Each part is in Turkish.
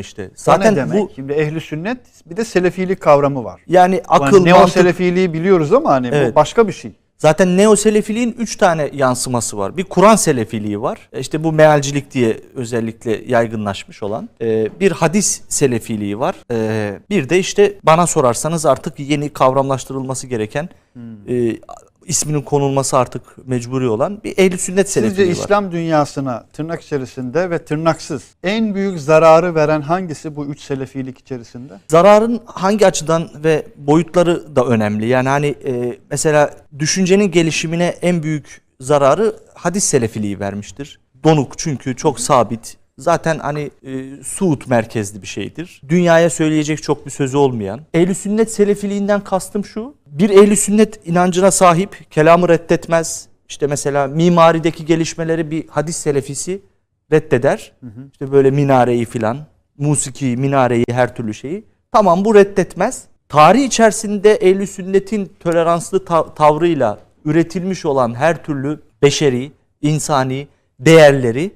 işte. Zaten ne demek? bu Şimdi ehli sünnet bir de selefilik kavramı var. yani Akıl, akıl, neo mantık, selefiliği biliyoruz ama hani Evet. bu başka bir şey. Zaten neo selefiliğin üç tane yansıması var. Bir Kur'an selefiliği var. İşte bu mealcilik diye özellikle yaygınlaşmış olan. E, bir hadis selefiliği var. E, bir de işte bana sorarsanız artık yeni kavramlaştırılması gereken e, isminin konulması artık mecburi olan bir ehli sünnet Sizce selefiliği var. İslam dünyasına tırnak içerisinde ve tırnaksız en büyük zararı veren hangisi bu üç selefilik içerisinde? Zararın hangi açıdan ve boyutları da önemli. Yani hani e, mesela düşüncenin gelişimine en büyük zararı hadis selefiliği vermiştir. Donuk çünkü çok sabit. Zaten hani e, Suud merkezli bir şeydir. Dünyaya söyleyecek çok bir sözü olmayan. Ehl-i sünnet selefiliğinden kastım şu. Bir ehl-i sünnet inancına sahip, kelamı reddetmez. İşte mesela mimarideki gelişmeleri bir hadis selefisi reddeder. İşte böyle minareyi filan, musiki, minareyi, her türlü şeyi. Tamam bu reddetmez. Tarih içerisinde ehl sünnetin toleranslı ta- tavrıyla üretilmiş olan her türlü beşeri, insani değerleri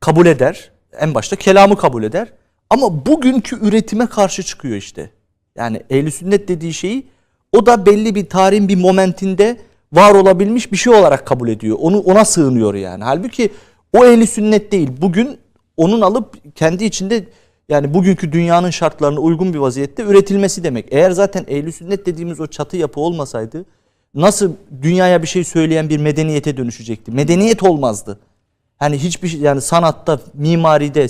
kabul eder. En başta kelamı kabul eder. Ama bugünkü üretime karşı çıkıyor işte. Yani ehl sünnet dediği şeyi o da belli bir tarihin bir momentinde var olabilmiş bir şey olarak kabul ediyor. Onu ona sığınıyor yani. Halbuki o ehli sünnet değil. Bugün onun alıp kendi içinde yani bugünkü dünyanın şartlarına uygun bir vaziyette üretilmesi demek. Eğer zaten ehli sünnet dediğimiz o çatı yapı olmasaydı nasıl dünyaya bir şey söyleyen bir medeniyete dönüşecekti? Medeniyet olmazdı. Hani hiçbir şey yani sanatta, mimaride,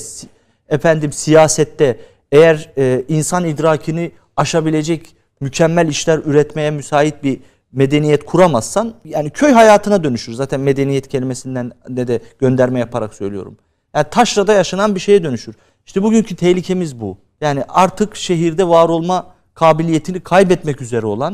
efendim siyasette eğer e, insan idrakini aşabilecek mükemmel işler üretmeye müsait bir medeniyet kuramazsan yani köy hayatına dönüşür. Zaten medeniyet kelimesinden de de gönderme yaparak söylüyorum. Yani taşrada yaşanan bir şeye dönüşür. İşte bugünkü tehlikemiz bu. Yani artık şehirde var olma kabiliyetini kaybetmek üzere olan